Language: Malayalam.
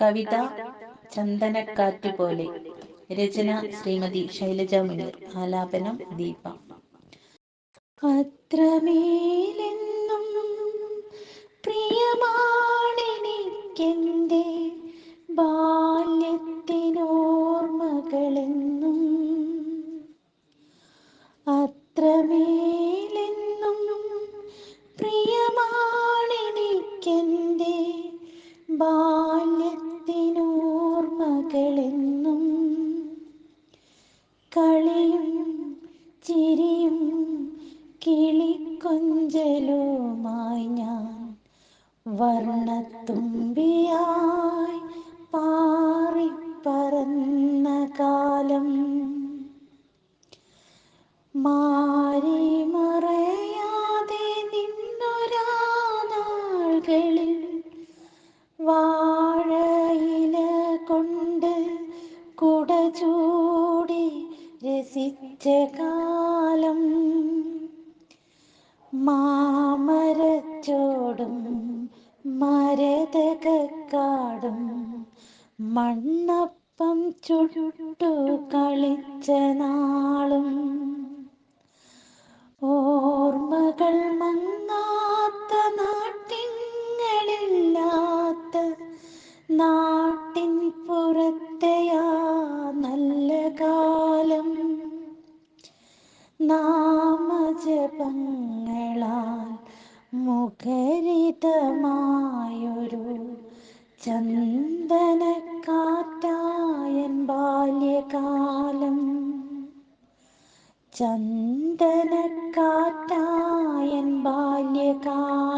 കവിത ചന്ദനക്കാറ്റ് പോലെ രചന ശ്രീമതി ശൈലജ മുനീർ. ആലാപനം ദീപ. അത്രമേലെന്നും പ്രിയമാണെനിക്കെന്തേ ബാല്യത്തിനോർമ്മകളെന്നും അത്രമേലെന്നും പ്രിയമാണെനിക്കെന്തേ ബാല്യത്തിനോർമ്മകളെന്നും കളിയും ചിരിയും കിളിക്കൊഞ്ചലുമായി ഞാൻ വർണത്തുമ്പിയായി പാറിപ്പറന്ന കാലം. മാറി മറയാതെ നിന്നൊരാ നാളുകളിൽ വാഴയില കൊണ്ട് കുട ചൂടി രസിച്ച കാലം മാമരച്ചോടും മരതകാടും മണ്ണപ്പം ചുടു കളിച്ച നാളും ഓർമ്മകൾ മങ്ങാത്ത നാട്ടിങ്ങളില്ലാത്ത നാട്ടിൻ പുറത്തെയാ നാമജപങ്ങളാൽ മുഖരിതമായൊരു ചന്ദനക്കാറ്റായൻ ബാല്യകാലം. ചന്ദനക്കാറ്റായൻ ബാല്യകാലം.